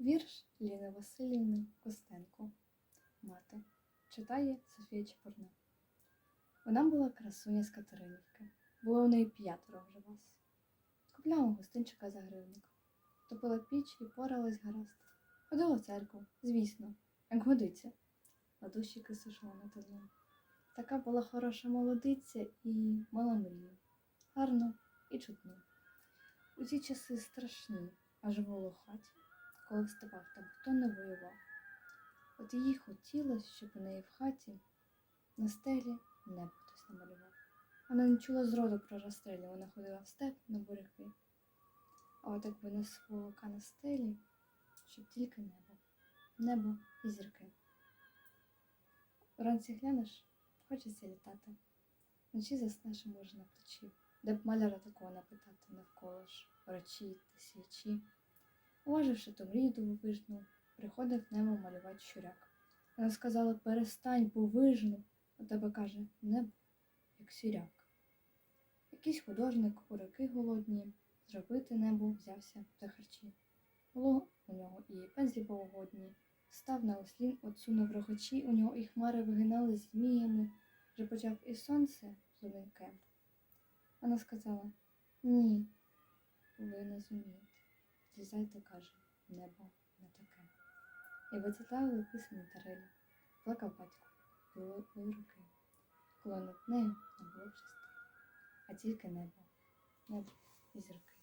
Вірш Ліни Васильівни Костенко. Мати. Читає Софія Чепурна. Вона була красуня з Катеринівки. Було в неї п'ятеро вже вас. Купляла гостинчика за гривник. Топила піч і поралась гаразд. Ходила в церкву, звісно, як годиться. На душі кисушила на тилу. Така була хороша молодиця і мала мрію. Гарно і чутно. У ті часи страшні, аж було коли вставав там, хто не воював. От їй хотілося, щоб у неї в хаті на стелі небо хтось намалював. Вона не чула зроду про розстрілі, вона ходила в степ на буряки. А от якби на свого на стелі, щоб тільки небо, небо і зірки. Вранці глянеш, хочеться літати. Вночі заснеш може на плечі, де б маляра такого напитати навколо ж речі та свічі. Уваживши ту мрію дивовижну, приходив небо малювати щуряк. Вона сказала, перестань, бо вижну. У тебе каже небо, як сіряк. Якийсь художник у роки голодні зробити небо взявся за харчі. Було у нього і пензлі богогодні, став на ослін, отсунув рогачі, у нього і хмари вигинали зміями, вже почав і сонце зеленке. Вона сказала ні, ви не зумієте. Злізайте, каже, небо не таке. І вицитали писані тарелі. Плакав батько, було руки. Коли над нею не було чисти, а тільки небо, небо і зірки.